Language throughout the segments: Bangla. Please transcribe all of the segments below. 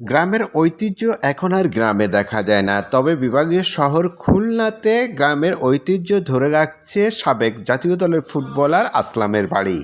গ্রামের ঐতিহ্য এখন আর গ্রামে দেখা যায় না। তবে বিভাগীয় শহর খুলনাতে গ্রামের ঐতিহ্য ধরে রাখছে সাবেক জাতীয় দলের ফুটবলার আসলামের বাড়ি।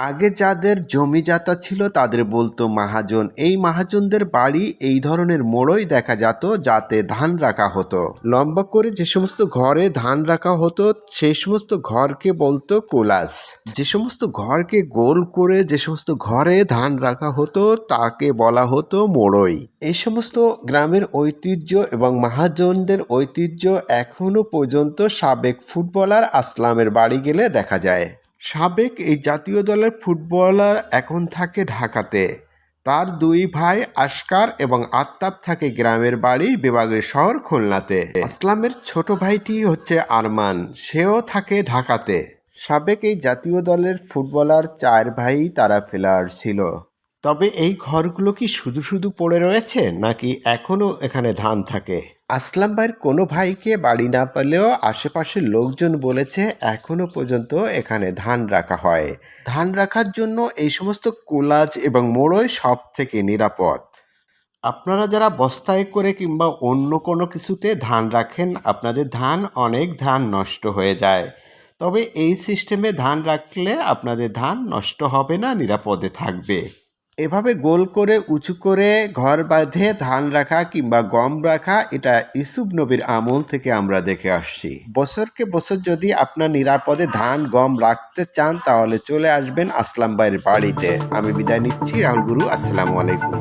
আগে যাদের জমি জাতা ছিল তাদের বলতো মাহাজন, এই মাহাজনদের বাড়ি এই ধরনের মোড়ই দেখা যেত যাতে ধান রাখা হতো। লম্বা করে যে সমস্ত ঘরে ধান রাখা হতো সেই সমস্ত ঘরকে বলতো কোলাস। যে সমস্ত ঘরকে গোল করে যে সমস্ত ঘরে ধান রাখা হতো, তাকে বলা হতো মোড়ই। এই সমস্ত গ্রামের ঐতিহ্য এবং মাহাজনদের ঐতিহ্য এখনও পর্যন্ত সাবেক ফুটবলার আসলামের বাড়ি গেলে দেখা যায়। সাবেক এই জাতীয় দলের ফুটবলার এখন থাকে ঢাকাতে। তার দুই ভাই আশকার এবং আত্তাব থাকে গ্রামের বাড়ি বিভাগের শহর খুলনাতে। আসলামের ছোট ভাইটি হচ্ছে আরমান, সেও থাকে ঢাকাতে। সাবেক এই জাতীয় দলের ফুটবলার চার ভাই তারা প্লেয়ার ছিল। তবে এই ঘরগুলো কি শুধু শুধু পড়ে রয়েছে নাকি এখনও এখানে ধান থাকে? আসলাম ভাইয়ের কোনো ভাইকে বাড়ি না পেলেও আশেপাশের লোকজন বলেছে এখনও পর্যন্ত এখানে ধান রাখা হয়। ধান রাখার জন্য এই সমস্ত কোলাজ এবং মোড়ই সব থেকে নিরাপদ। আপনারা যারা বস্তায় করে কিংবা অন্য কোনো কিছুতে ধান রাখেন, আপনাদের ধান অনেক ধান নষ্ট হয়ে যায়। তবে এই সিস্টেমে ধান রাখলে আপনাদের ধান নষ্ট হবে না, নিরাপদে থাকবে। এভাবে গোল করে, উঁচু করে, ঘর বাঁধে, ধান রাখা কিংবা গম রাখা, এটা ইসুব নবীর আমল থেকে আমরা দেখে আসছি। বছরকে বছর যদি আপনার নিরাপদে ধান, গম রাখতে চান, তাহলে চলে আসবেন আসলাম ভাইয়ের বাড়িতে। আমি বিদায় নিচ্ছি, রাহুল গুরু, আসসালামু আলাইকুম।